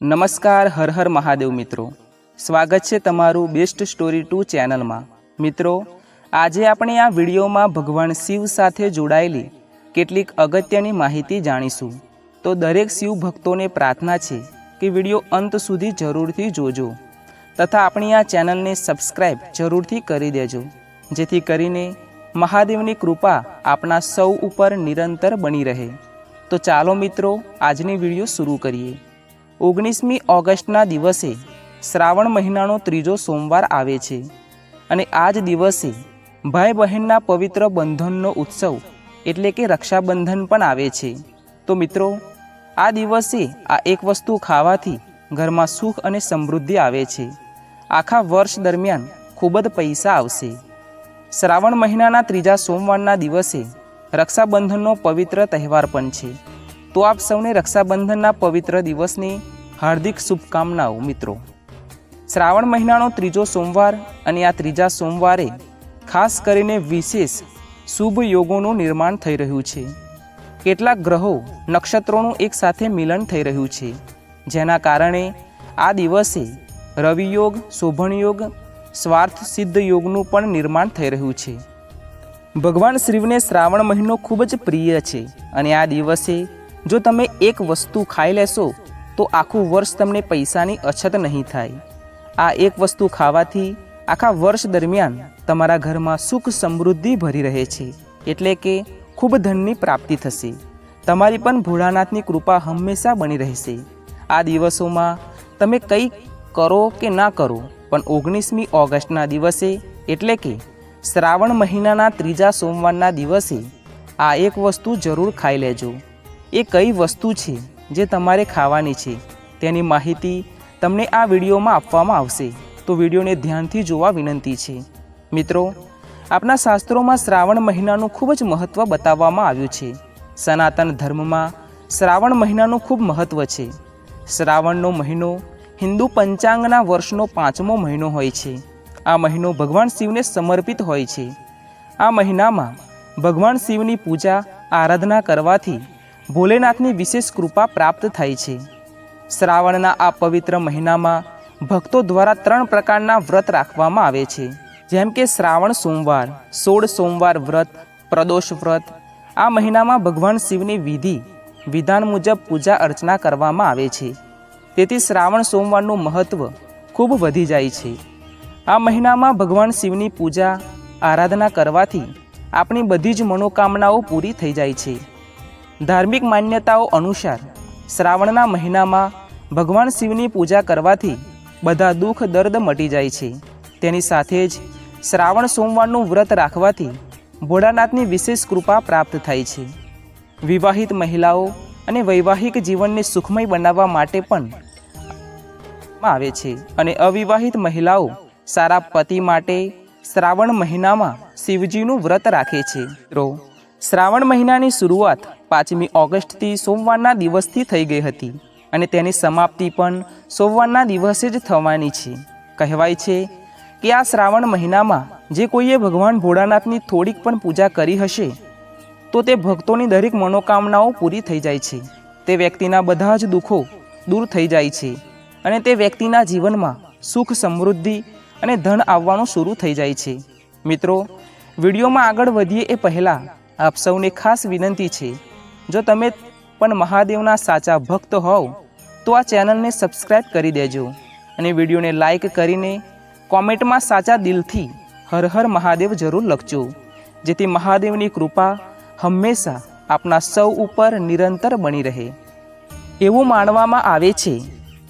નમસ્કાર, હર હર મહાદેવ મિત્રો. સ્વાગત છે તમારું બેસ્ટ સ્ટોરી ટુ ચેનલમાં. મિત્રો, આજે આપણે આ વિડીયોમાં ભગવાન શિવ સાથે જોડાયેલી કેટલીક અગત્યની માહિતી જાણીશું. તો દરેક શિવ ભક્તોને પ્રાર્થના છે કે વીડિયો અંત સુધી જરૂરથી જોજો તથા આપણી આ ચેનલને સબસ્ક્રાઈબ જરૂરથી કરી દેજો. જેથી કરીને મહાદેવની કૃપા આપણા સૌ ઉપર નિરંતર બની રહે. તો ચાલો મિત્રો, આજની વીડિયો શરૂ કરીએ. ઓગણીસમી ઓગસ્ટના દિવસે શ્રાવણ મહિનાનો ત્રીજો સોમવાર આવે છે અને આ જ દિવસે ભાઈ બહેનના પવિત્ર બંધનનો ઉત્સવ એટલે કે રક્ષાબંધન પણ આવે છે. તો મિત્રો, આ દિવસે આ એક વસ્તુ ખાવાથી ઘરમાં સુખ અને સમૃદ્ધિ આવે છે. આખા વર્ષ દરમિયાન ખૂબ જ પૈસા આવશે. શ્રાવણ મહિનાના ત્રીજા સોમવારના દિવસે રક્ષાબંધનનો પવિત્ર તહેવાર પણ છે. તો આપ સૌને રક્ષાબંધનના પવિત્ર દિવસની હાર્દિક શુભકામનાઓ, મિત્રો. શ્રાવણ મહિનાનો ત્રીજો સોમવાર અને આ ત્રીજા સોમવારે ખાસ કરીને વિશેષ શુભ યોગોનું નિર્માણ થઈ રહ્યું છે. કેટલાક ગ્રહો નક્ષત્રોનું એકસાથે મિલન થઈ રહ્યું છે, જેના કારણે આ દિવસે રવિયોગ શોભણયોગ સ્વાર્થ સિદ્ધ યોગનું પણ નિર્માણ થઈ રહ્યું છે. ભગવાન શિવને શ્રાવણ મહિનો ખૂબ જ પ્રિય છે અને આ દિવસે જો તમે એક વસ્તુ ખાઈ લેશો તો આખું વર્ષ તમને પૈસાની અછત નહીં થાય. આ એક વસ્તુ ખાવાથી આખા વર્ષ દરમિયાન તમારા ઘરમાં સુખ સમૃદ્ધિ ભરી રહે છે, એટલે કે ખૂબ ધનની પ્રાપ્તિ થશે. તમારી પણ ભોળાનાથની કૃપા હંમેશા બની રહેશે. આ દિવસોમાં તમે કંઈ કરો કે ના કરો, પણ ઓગણીસમી ઓગસ્ટના દિવસે, એટલે કે શ્રાવણ મહિનાના ત્રીજા સોમવારના દિવસે, આ એક વસ્તુ જરૂર ખાઈ લેજો. એ કઈ વસ્તુ છે જે તમારે ખાવાની છે, તેની માહિતી તમને આ વિડીયોમાં આપવામાં આવશે. તો વિડીયોને ધ્યાનથી જોવા વિનંતી છે. મિત્રો આપણા શાસ્ત્રોમાં શ્રાવણ મહિનાનું ખૂબ જ મહત્ત્વ બતાવવામાં આવ્યું છે. સનાતન ધર્મમાં શ્રાવણ મહિનાનું ખૂબ મહત્ત્વ છે. શ્રાવણનો મહિનો હિન્દુ પંચાંગના વર્ષનો પાંચમો મહિનો હોય છે. આ મહિનો ભગવાન શિવને સમર્પિત હોય છે. આ મહિનામાં ભગવાન શિવની પૂજા, આરાધના કરવાથી ભોલેનાથની વિશેષ કૃપા પ્રાપ્ત થાય છે. શ્રાવણના આ પવિત્ર મહિનામાં ભક્તો દ્વારા ત્રણ પ્રકારના વ્રત રાખવામાં આવે છે. જેમ કે શ્રાવણ સોમવાર, સોળ સોમવાર વ્રત, પ્રદોષ વ્રત. આ મહિનામાં ભગવાન શિવની વિધિ, વિધાન મુજબ પૂજા અર્ચના કરવામાં આવે છે. તેથી શ્રાવણ સોમવારનું મહત્ત્વ ખૂબ વધી જાય છે. આ મહિનામાં ભગવાન શિવની પૂજા, આરાધના કરવાથી આપણી બધી જ મનોકામનાઓ પૂરી થઈ જાય છે. ધાર્મિક માન્યતાઓ અનુસાર શ્રાવણના મહિનામાં ભગવાન શિવની પૂજા કરવાથી બધા દુઃખ દર્દ મટી જાય છે. તેની સાથે જ શ્રાવણ સોમવારનું વ્રત રાખવાથી ભોળાનાથની વિશેષ કૃપા પ્રાપ્ત થાય છે. વિવાહિત મહિલાઓ અને વૈવાહિક જીવનને સુખમય બનાવવા માટે પણ આવે છે અને અવિવાહિત મહિલાઓ સારા પતિ માટે શ્રાવણ મહિનામાં શિવજીનું વ્રત રાખે છે. મિત્રો, શ્રાવણ મહિનાની શરૂઆત પાંચમી ઓગસ્ટથી સોમવારના દિવસથી થઈ ગઈ હતી અને તેની સમાપ્તિ પણ સોમવારના દિવસે જ થવાની છે. કહેવાય છે કે આ શ્રાવણ મહિનામાં જે કોઈએ ભગવાન ભોળાનાથની થોડીક પણ પૂજા કરી હશે, તો તે ભક્તોની દરેક મનોકામનાઓ પૂરી થઈ જાય છે. તે વ્યક્તિના બધા જ દુઃખો દૂર થઈ જાય છે અને તે વ્યક્તિના જીવનમાં સુખ, સમૃદ્ધિ અને ધન આવવાનું શરૂ થઈ જાય છે. મિત્રો, વિડીયોમાં આગળ વધીએ એ પહેલાં આપ સૌને ખાસ વિનંતી છે જો તમે પણ મહાદેવના સાચા ભક્ત હોવ, તો આ ચેનલને સબસ્ક્રાઈબ કરી દેજો અને વિડીયોને લાઈક કરીને કોમેન્ટમાં સાચા દિલથી હર હર મહાદેવ જરૂર લખજો. જેથી મહાદેવની કૃપા હંમેશા આપના સૌ ઉપર નિરંતર બની રહે. એવું માનવામાં આવે છે,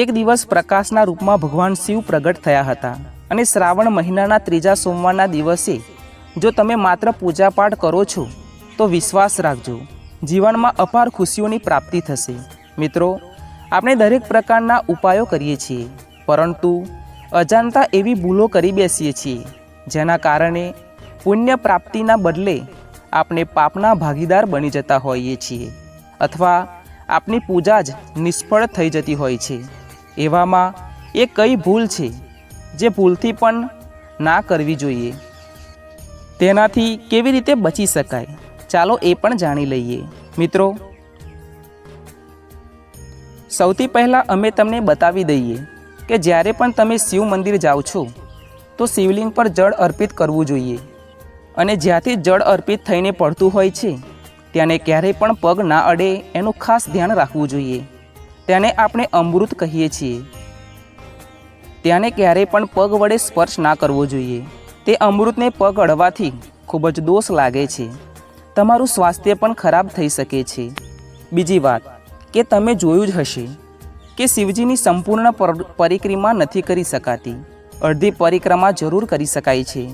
એક દિવસ પ્રકાશના રૂપમાં ભગવાન શિવ પ્રગટ થયા હતા અને શ્રાવણ મહિનાના ત્રીજા સોમવારના દિવસે જો તમે માત્ર પૂજાપાઠ કરો છો, તો વિશ્વાસ રાખજો. જીવનમાં અપાર ખુશીઓની પ્રાપ્તિ થશે. મિત્રો, આપણે દરેક પ્રકારના ઉપાયો કરીએ છીએ, પરંતુ અજાણતા એવી ભૂલો કરી બેસીએ છીએ, જેના કારણે પુણ્ય પ્રાપ્તિના બદલે આપણે પાપના ભાગીદાર બની જતા હોઈએ છીએ, અથવા આપની પૂજા જ નિષ્ફળ થઈ જતી હોય છે. એવામાં એ કઈ ભૂલ છે, જે ભૂલથી પણ ના કરવી જોઈએ? તેનાથી કેવી રીતે બચી શકાય? ચાલો એ પણ જાણી લઈએ. મિત્રો, સૌથી પહેલાં અમે તમને બતાવી દઈએ કે જ્યારે પણ તમે શિવ મંદિર જાઓ છો, તો શિવલિંગ પર જળ અર્પિત કરવું જોઈએ. અને જ્યાંથી જળ અર્પિત થઈને પડતું હોય છે, ત્યાંને ક્યારેય પણ પગ ના અડે એનું ખાસ ધ્યાન રાખવું જોઈએ. તેને આપણે અમૃત કહીએ છીએ. ત્યાંને ક્યારેય પણ પગ વડે સ્પર્શ ના કરવો જોઈએ. તે અમૃતને પગ અડવાથી ખૂબ જ દોષ લાગે છે. તમારું સ્વાસ્થ્ય પણ ખરાબ થઈ શકે છે. બીજી વાત, કે તમે જોયું જ હશે કે શિવજીની સંપૂર્ણ પરિક્રમા નથી કરી શકાતી. અડધી પરિક્રમા જરૂર કરી શકાય છે.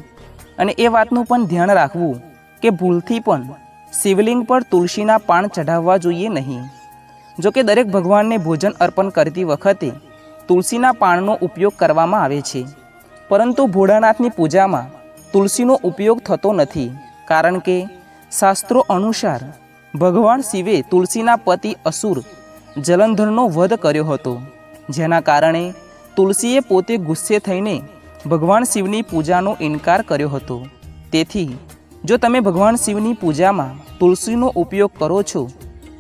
અને એ વાતનું પણ ધ્યાન રાખવું કે ભૂલથી પણ શિવલિંગ પર તુલસીના પાન ચઢાવવા જોઈએ નહીં. જો કે દરેક ભગવાનને ભોજન અર્પણ કરતી વખતે તુલસીના પાનનો ઉપયોગ કરવામાં આવે છે. પરંતુ ભોળાનાથની પૂજામાં તુલસીનો ઉપયોગ થતો નથી. કારણ કે શાસ્ત્રો અનુસાર ભગવાન શિવે તુલસીના પતિ અસુર જલંધરનો વધ કર્યો હતો. જેના કારણે તુલસીએ પોતે ગુસ્સે થઈને ભગવાન શિવની પૂજાનો ઇનકાર કર્યો હતો. તેથી, જો તમે ભગવાન શિવની પૂજામાં તુલસીનો ઉપયોગ કરો છો,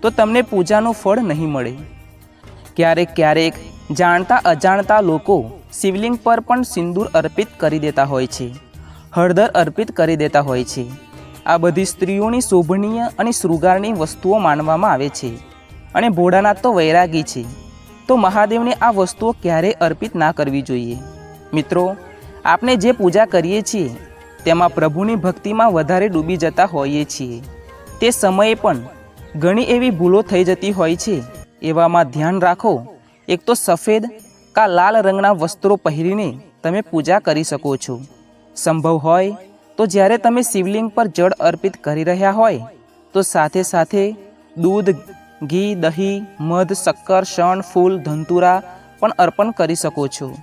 તો તમને પૂજાનું ફળ નહીં મળે. ક્યારેક ક્યારેક જાણતા અજાણતા લોકો શિવલિંગ પર પણ સિંદૂર અર્પિત કરી દેતા હોય છે, હળદર અર્પિત કરી દેતા હોય છે. આ બધી સ્ત્રીઓની શોભનીય અને શૃગારની વસ્તુઓ માનવામાં આવે છે અને ભોળાનાથ તો વૈરાગી છે. તો મહાદેવને આ વસ્તુઓ ક્યારેય અર્પિત ના કરવી જોઈએ? મિત્રો, આપણે જે પૂજા કરીએ છીએ, તેમાં પ્રભુની ભક્તિમાં વધારે ડૂબી જતા હોઈએ છીએ. તે સમયે પણ ઘણી એવી ભૂલો થઈ જતી હોય છે. એવામાં ધ્યાન રાખો, એક તો સફેદ કા લાલ રંગના વસ્ત્રો પહેરીને તમે પૂજા કરી શકો છો. સંભવ હોય તો જ્યારે તમે શિવલિંગ પર જળ અર્પિત કરી રહ્યા હોય, તો સાથે સાથે દૂધ, ઘી, દહીં, મધ, શક્કર, શણ, ફૂલ, ધંતુરા પણ અર્પણ કરી શકો છો.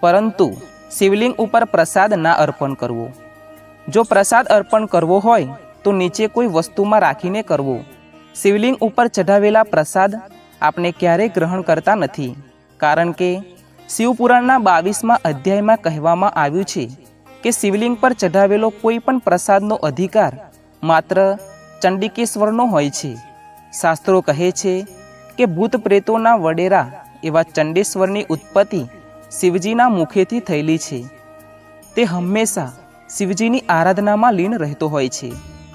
પરંતુ શિવલિંગ ઉપર પ્રસાદ ના અર્પણ કરવો. જો પ્રસાદ અર્પણ કરવો હોય, તો નીચે કોઈ વસ્તુમાં રાખીને કરવો. શિવલિંગ ઉપર ચઢાવેલા પ્રસાદ આપણે ક્યારેય ગ્રહણ કરતા નથી. કારણ કે શિવપુરાણના બાવીસમાં અધ્યાયમાં કહેવામાં આવ્યું છે કે શિવલિંગ પર ચઢાવેલો કોઈ પણ પ્રસાદનો અધિકાર માત્ર ચંડિકેશ્વરનો હોય છે. શાસ્ત્રો કહે છે કે ભૂત પ્રેતોના વડેરા એવા ચંડેશ્વરની ઉત્પત્તિ શિવજીના મુખેથી થયેલી છે. તે હંમેશા શિવજીની આરાધનામાં લીન રહેતો હોય છે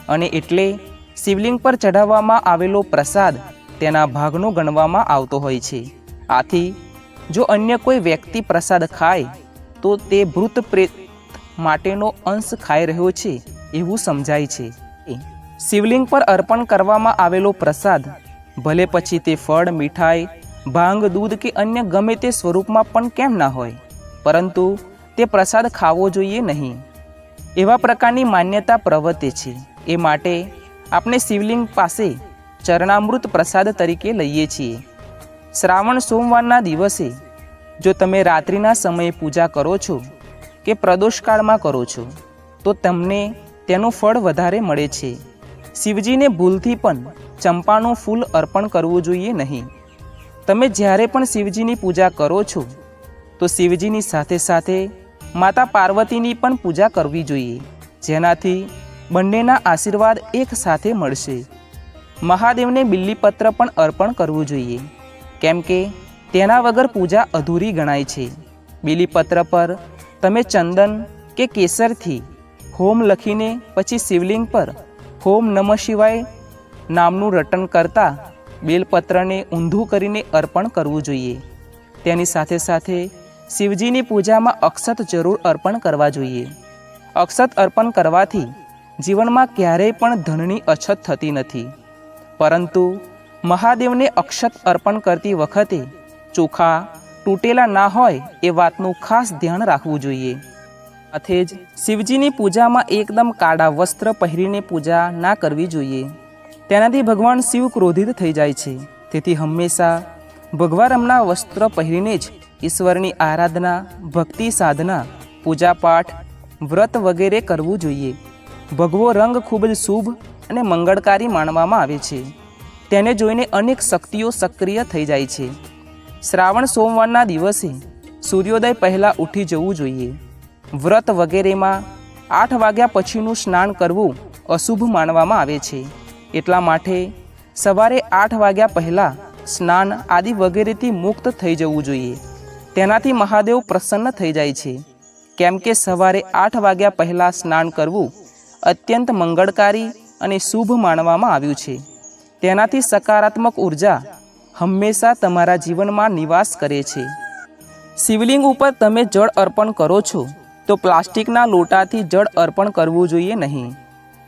અને એટલે શિવલિંગ પર ચઢાવવામાં આવેલો પ્રસાદ તેના ભાગનો ગણવામાં આવતો હોય છે. આથી, જો અન્ય કોઈ વ્યક્તિ પ્રસાદ ખાય, તો તે ભૂત પ્રેત માટેનો અંશ ખાઈ રહ્યો છે એવું સમજાય છે. શિવલિંગ પર અર્પણ કરવામાં આવેલો પ્રસાદ, ભલે પછી તે ફળ, મીઠાઈ, ભાંગ, દૂધ કે અન્ય ગમે તે સ્વરૂપમાં પણ કેમ ના હોય, પરંતુ તે પ્રસાદ ખાવો જોઈએ નહીં. એવા પ્રકારની માન્યતા પ્રવર્તે છે. એ માટે આપણે શિવલિંગ પાસે ચરણામૃત પ્રસાદ તરીકે લઈએ છીએ. શ્રાવણ સોમવારના દિવસે જો તમે રાત્રિના સમયે પૂજા કરો છો કે પ્રદોષકાળમાં કરો છો, તો તમને તેનું ફળ વધારે મળે છે. શિવજીને ભૂલથી પણ ચંપાનું ફૂલ અર્પણ કરવું જોઈએ નહીં. તમે જ્યારે પણ શિવજીની પૂજા કરો છો, તો શિવજીની સાથે સાથે માતા પાર્વતીની પણ પૂજા કરવી જોઈએ, જેનાથી બંનેના આશીર્વાદ એક સાથે મળશે. મહાદેવને બિલ્લીપત્ર પણ અર્પણ કરવું જોઈએ, કેમ કે તેના વગર પૂજા અધૂરી ગણાય છે. બિલીપત્ર પર તમે ચંદન કે કેસરથી હોમ લખીને પછી શિવલિંગ પર હોમ નમઃ શિવાય નામનું રટન કરતા બેલપત્રને ઊંધું કરીને અર્પણ કરવું જોઈએ. તેની સાથે સાથે શિવજીની પૂજામાં અક્ષત જરૂર અર્પણ કરવા જોઈએ. અક્ષત અર્પણ કરવાથી જીવનમાં ક્યારેય પણ ધનની અછત થતી નથી. પરંતુ મહાદેવને અક્ષત અર્પણ કરતી વખતે ચોખા તૂટેલા ના હોય એ વાતનું ખાસ ધ્યાન રાખવું જોઈએ. સાથે જ શિવજીની પૂજામાં એકદમ કાળા વસ્ત્ર પહેરીને પૂજા ના કરવી જોઈએ. તેનાથી ભગવાન શિવ ક્રોધિત થઈ જાય છે. તેથી હંમેશા ભગવારમના વસ્ત્ર પહેરીને જ ઈશ્વરની આરાધના, ભક્તિ સાધના, પૂજાપાઠ, વ્રત વગેરે કરવું જોઈએ. ભગવો રંગ ખૂબ જ શુભ અને મંગળકારી માનવામાં આવે છે. તેને જોઈને અનેક શક્તિઓ સક્રિય થઈ જાય છે. શ્રાવણ સોમવારના દિવસે સૂર્યોદય પહેલાં ઉઠી જવું જોઈએ. વ્રત વગેરેમાં આઠ વાગ્યા પછીનું સ્નાન કરવું અશુભ માનવામાં આવે છે. એટલા માટે સવારે આઠ વાગ્યા પહેલાં સ્નાન આદિ વગેરેથી મુક્ત થઈ જવું જોઈએ. તેનાથી મહાદેવ પ્રસન્ન થઈ જાય છે. કેમ કે સવારે આઠ વાગ્યા પહેલાં સ્નાન કરવું અત્યંત મંગળકારી અને શુભ માનવામાં આવ્યું છે. તેનાથી સકારાત્મક ઊર્જા હંમેશા તમારા જીવનમાં નિવાસ કરે છે. શિવલિંગ ઉપર તમે જળ અર્પણ કરો છો, તો પ્લાસ્ટિકના લોટાથી જળ અર્પણ કરવું જોઈએ નહીં.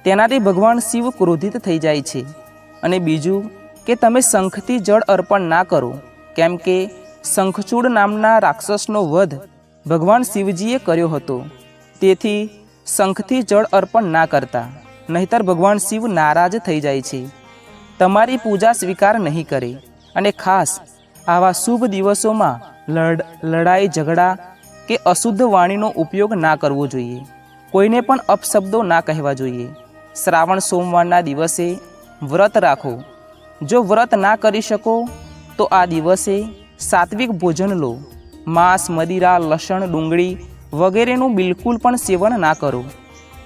તેનાથી ભગવાન શિવ ક્રોધિત થઈ જાય છે. અને બીજું, કે તમે શંખથી જળ અર્પણ ના કરો, કેમ કે શંખચૂડ નામના રાક્ષસનો વધ ભગવાન શિવજીએ કર્યો હતો. તેથી શંખથી જળ અર્પણ ના કરતા, નહીતર ભગવાન શિવ નારાજ થઈ જાય છે. તમારી પૂજા સ્વીકાર નહીં કરે. અને ખાસ આવા શુભ દિવસોમાં લડ, લડાઈ, ઝઘડા કે અશુદ્ધ વાણીનો ઉપયોગ ના કરવો જોઈએ. કોઈને પણ અપશબ્દો ના કહેવા જોઈએ. શ્રાવણ સોમવારના દિવસે વ્રત રાખો. જો વ્રત ના કરી શકો, તો આ દિવસે સાત્વિક ભોજન લો. માંસ, મદિરા, લસણ, ડુંગળી વગેરેનું બિલકુલ પણ સેવન ના કરો.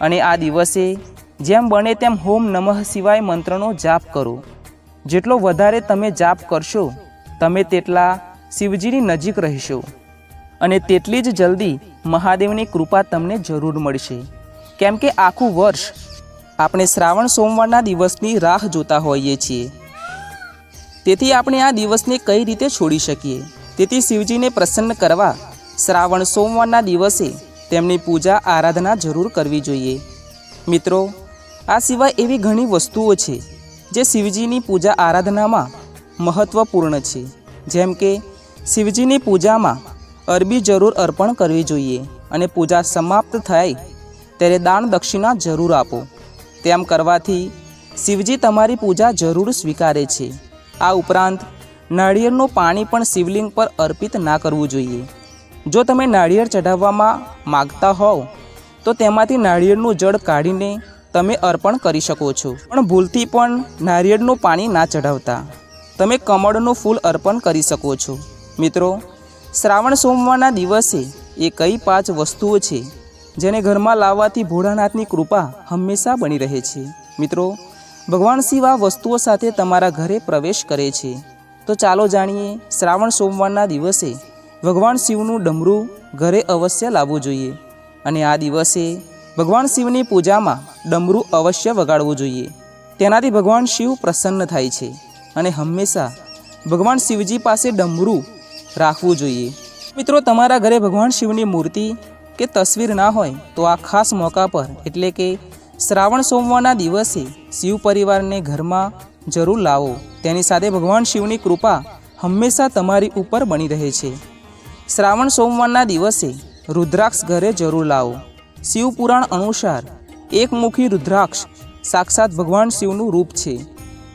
અને આ દિવસે જેમ બને તેમ હોમ નમઃ શિવાય મંત્રનો જાપ કરો. જેટલો વધારે તમે જાપ કરશો, તમે તેટલા શિવજીની નજીક રહેશો. અને તેટલી જ જલ્દી મહાદેવની કૃપા તમને જરૂર મળશે. કેમ કે આખું વર્ષ આપણે શ્રાવણ સોમવારના દિવસની રાહ જોતા હોઈએ છીએ. તેથી આપણે આ દિવસને કઈ રીતે છોડી શકીએ? તેથી શિવજીને પ્રસન્ન કરવા શ્રાવણ સોમવારના દિવસે તેમની પૂજા આરાધના જરૂર કરવી જોઈએ. મિત્રો, આ સિવાય એવી ઘણી વસ્તુઓ છે જે શિવજીની પૂજા આરાધનામાં મહત્ત્વપૂર્ણ છે. જેમ કે, શિવજીની પૂજામાં અરબી જરૂર અર્પણ કરવી જોઈએ અને પૂજા સમાપ્ત થાય ત્યારે દાન દક્ષિણા જરૂર આપો. તેમ કરવાથી શિવજી તમારી પૂજા જરૂર સ્વીકારે છે. આ ઉપરાંત, નાળિયેરનું પાણી પણ શિવલિંગ પર અર્પિત ના કરવું જોઈએ. જો તમે નાળિયેર ચઢાવવામાં માગતા હોવ, તો તેમાંથી નાળિયેરનું જળ કાઢીને તમે અર્પણ કરી શકો છો. પણ ભૂલથી પણ નારિયેળનું પાણી ના ચઢાવતા. તમે કમળનું ફૂલ અર્પણ કરી શકો છો. મિત્રો, શ્રાવણ સોમવારના દિવસે એ કઈ પાંચ વસ્તુઓ છે, જેને ઘરમાં લાવવાથી ભોળાનાથની કૃપા હંમેશા બની રહે છે. મિત્રો, ભગવાન શિવ આ વસ્તુઓ સાથે તમારા ઘરે પ્રવેશ કરે છે. તો ચાલો જાણીએ શ્રાવણ સોમવારના દિવસે ભગવાન શિવનું ડમરું ઘરે અવશ્ય લાવવું જોઈએ. અને આ દિવસે ભગવાન શિવની પૂજામાં ડમરું અવશ્ય વગાડવું જોઈએ. તેનાથી ભગવાન શિવ પ્રસન્ન થાય છે અને હંમેશા ભગવાન શિવજી પાસે ડમરું રાખવું જોઈએ. મિત્રો, તમારા ઘરે ભગવાન શિવની મૂર્તિ કે તસવીર ના હોય તો આ ખાસ મોકા પર, એટલે કે શ્રાવણ સોમવારના દિવસે શિવ પરિવારને ઘરમાં જરૂર લાવો. તેની સાથે ભગવાન શિવની કૃપા હંમેશા તમારી ઉપર બની રહે છે. શ્રાવણ સોમવારના દિવસે રુદ્રાક્ષ ઘરે જરૂર લાવો. શિવ પુરાણ અનુસાર એકમુખી રુદ્રાક્ષ સાક્ષાત ભગવાન શિવનું રૂપ છે.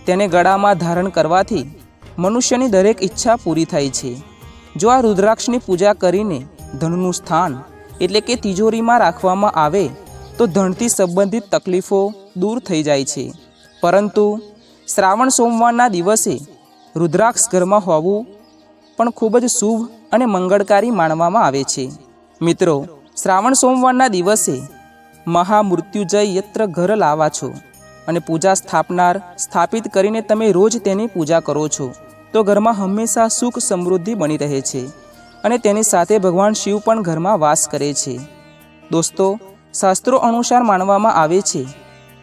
તેને ગળામાં ધારણ કરવાથી મનુષ્યની દરેક ઈચ્છા પૂરી થાય છે. જો આ રુદ્રાક્ષની પૂજા કરીને ધનનું સ્થાન, એટલે કે તિજોરીમાં રાખવામાં આવે, તો ધનથી સંબંધિત તકલીફો દૂર થઈ જાય છે. પરંતુ શ્રાવણ સોમવારના દિવસે રુદ્રાક્ષ ઘરમાં હોવું પણ ખૂબ જ શુભ અને મંગળકારી માનવામાં આવે છે. મિત્રો શ્રાવણ સોમવારના દિવસે મહામૃત્યુજય યત્ર ઘર લાવા છો અને પૂજા સ્થાપનાર સ્થાપિત કરીને તમે રોજ તેની પૂજા કરો છો. તો ઘરમાં હંમેશા સુખ સમૃદ્ધિ બની રહે છે અને તેની સાથે ભગવાન શિવ પણ ઘરમાં વાસ કરે છે. દોસ્તો, શાસ્ત્રો અનુસાર માનવામાં આવે છે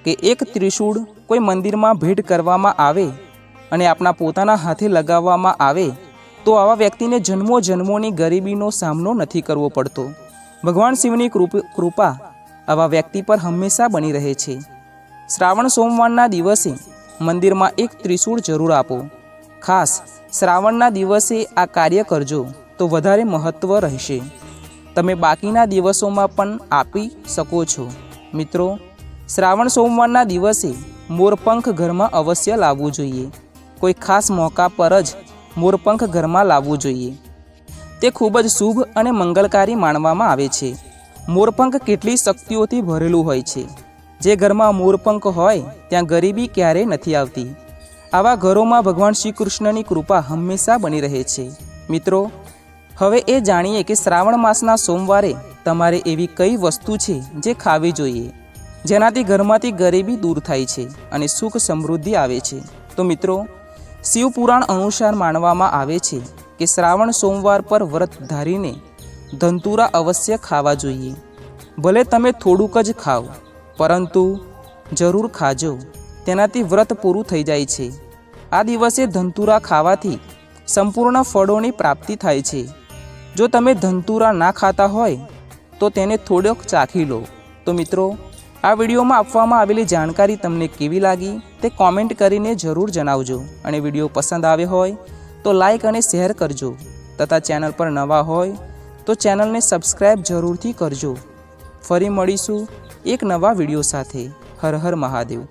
કે એક ત્રિશૂળ કોઈ મંદિરમાં ભેટ કરવામાં આવે અને આપણા પોતાના હાથે લગાવવામાં આવે તો આવા વ્યક્તિને જન્મો જન્મોની ગરીબીનો સામનો નથી કરવો પડતો. ભગવાન શિવની કૃપ- આવા વ્યક્તિ પર હંમેશા બની રહે છે. શ્રાવણ સોમવારના દિવસે મંદિરમાં એક ત્રિશૂળ જરૂર આપો. ખાસ શ્રાવણના દિવસે આ કાર્ય કરજો, તો વધારે મહત્ત્વ રહેશે. તમે બાકીના દિવસોમાં પણ આપી શકો છો. મિત્રો, શ્રાવણ સોમવારના દિવસે મોરપંખ ઘરમાં અવશ્ય લાવવું જોઈએ. કોઈ ખાસ મોકા પર જ મોરપંખ ઘરમાં લાવવું જોઈએ. તે ખૂબ જ શુભ અને મંગળકારી માનવામાં આવે છે. મોરપંખ કેટલી શક્તિઓથી ભરેલું હોય છે. જે ઘરમાં મોરપંખ હોય, ત્યાં ગરીબી ક્યારેય નથી આવતી. આવા ઘરોમાં ભગવાન શ્રી કૃષ્ણની કૃપા હંમેશા બની રહે છે. મિત્રો, હવે એ જાણીએ કે શ્રાવણ માસના સોમવારે તમારે એવી કઈ વસ્તુ છે જે ખાવી જોઈએ? જેનાથી ઘરમાંથી ગરીબી દૂર થાય છે અને સુખ સમૃદ્ધિ આવે છે. તો મિત્રો, શિવપુરાણ અનુસાર માનવામાં આવે છે કે શ્રાવણ સોમવાર પર વ્રત ધારીને ધંતુરા અવશ્ય ખાવા જોઈએ. ભલે તમે થોડુંક જ ખાઓ પરંતુ જરૂર ખાજો. તેનાથી વ્રત પૂરું થઈ જાય છે. આ દિવસે ધંતુરા ખાવાથી સંપૂર્ણ ફળોની પ્રાપ્તિ થાય છે. જો તમે ધંતુરા ના ખાતા હોય, તો તેને થોડોક ચાખી લો. તો મિત્રો, આ વિડીયોમાં આપવામાં આવેલી જાણકારી તમને કેવી લાગી તે કોમેન્ટ કરીને જરૂર જણાવજો. અને વીડિયો પસંદ આવ્યો હોય તો લાઈક અને શેર કરજો. તથા ચેનલ પર નવા હોય, તો ચેનલને સબસ્ક્રાઈબ જરૂરથી કરજો. ફરી મળીશું એક નવા વીડિયો સાથે. હર હર મહાદેવ.